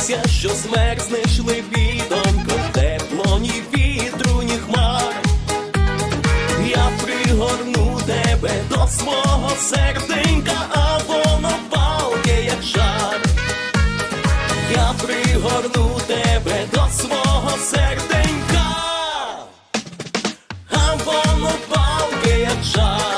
сподівався, що смерть знайшли відомко тепло, ні вітру, ні хмар. Я пригорну тебе до свого серденька, а воно палке, як жар. Я пригорну тебе до свого серденька, а воно палке, як жар.